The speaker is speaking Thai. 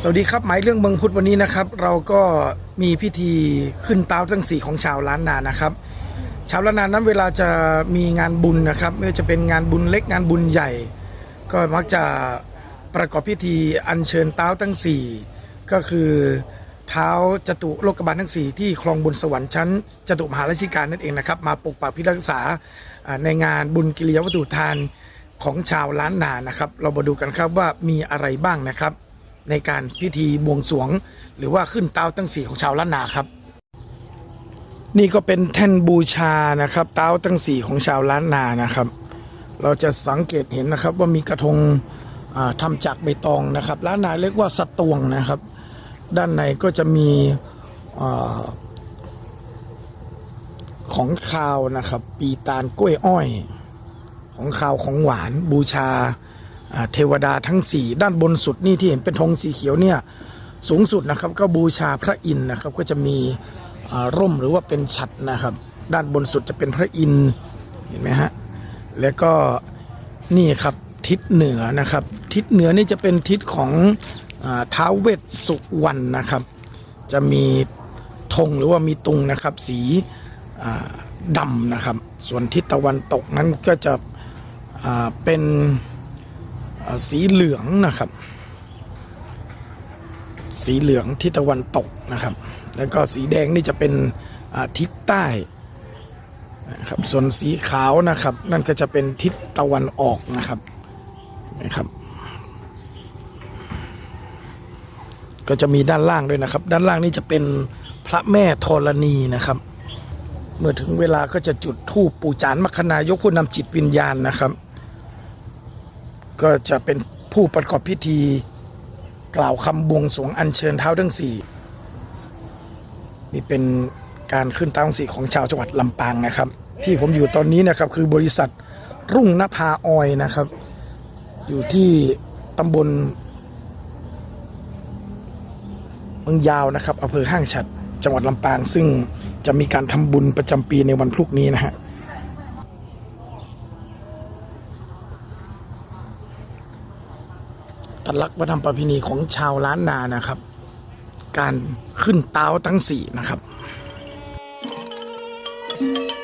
สวัสดีครับหมายเรื่องเมืองพุทธวันนี้นะครับ เราก็มีพิธีขึ้นเต้าทั้งสี่ของชาวล้านนานะครับ ชาวล้านนานั้นเวลาจะมีงานบุญนะครับไม่ว่าจะเป็นงานบุญเล็กงานบุญใหญ่ ก็มักจะประกอบพิธีอัญเชิญเต้าทั้งสี่ก็คือเท้าจตุโลกบาลทั้งสี่ที่คลองบนสวรรค์ชั้นจตุมหาราชิการนั่นเองนะครับ มาปกปักพิทักษาอ่าในงานบุญกิริยาวัตถุทาน ของชาวล้านนานะครับ เรามาดูกันครับว่ามีอะไรบ้างนะครับ ในการพิธีบวงสรวง หรือว่าขึ้นเตาตั้งสี่ของชาวล้านนาครับ นี่ก็เป็นแท่นบูชานะครับเตาตั้งสี่ของชาวล้านนานะครับ เราจะสังเกตเห็นนะครับว่ามีกระทงอ่าทำจากใบตองนะครับล้านนาเรียกว่าสตวงนะครับ ด้านในก็จะมีอของคาวนะครับ ปีตาลกล้วยอ้อย ของคาวของหวานบูชาเทวดาทั้ง 4 ด้านบนสุดนี่ที่เห็นเป็นธงสีเขียวเนี่ยสูงสุดนะครับก็บูชาพระอินทร์นะครับก็จะมีร่มหรือว่าเป็นฉัตรนะครับ ด้านบนสุดจะเป็นพระอินทร์เห็นไหมฮะแล้วก็นี่ครับทิศเหนือนะครับ ทิศเหนือนี่จะเป็นทิศของอท้าวเวสสุวรรณนะครับ จะมีธงหรือว่ามีตุงนะครับ สีดำนะครับ ส่วนทิศตะวันตกนั้นก็จะ เป็นสีเหลืองนะครับ สีเหลืองทิศตะวันตกนะครับ แล้วก็สีแดงนี่จะเป็นทิศใต้นะครับส่วนสีขาวนะครับ นั่นก็จะเป็นทิศตะวันออกนะครับนะครับ ก็จะมีด้านล่างด้วยนะครับ ด้านล่างนี่จะเป็นพระแม่ธรณีนะครับ เมื่อถึงเวลาก็จะจุดธูปปู่จานมัคคณายกผู้นำจิตวิญญาณนะครับ ก็จะเป็นผู้ประกอบพิธี กล่าวคำบวงสรวงอัญเชิญเท้าทั้งสี่นี่เป็นการขึ้นเท้าทั้งสี่ของชาวจังหวัดลำปางนะครับ ที่ผมอยู่ตอนนี้นะครับคือบริษัทรุ่งนภาออยนะครับ อยู่ที่ตำบลเมืองยาวนะครับอำเภอห้างฉัดจังหวัดลำปาง ซึ่งจะมีการทำบุญประจำปีในวันพรุ่งนี้นะฮะ ตลักษณ์วัฒนธรรมประเพณีของชาวล้านนานะครับ การขึ้นเต้าทั้งสี่นะครับ Thank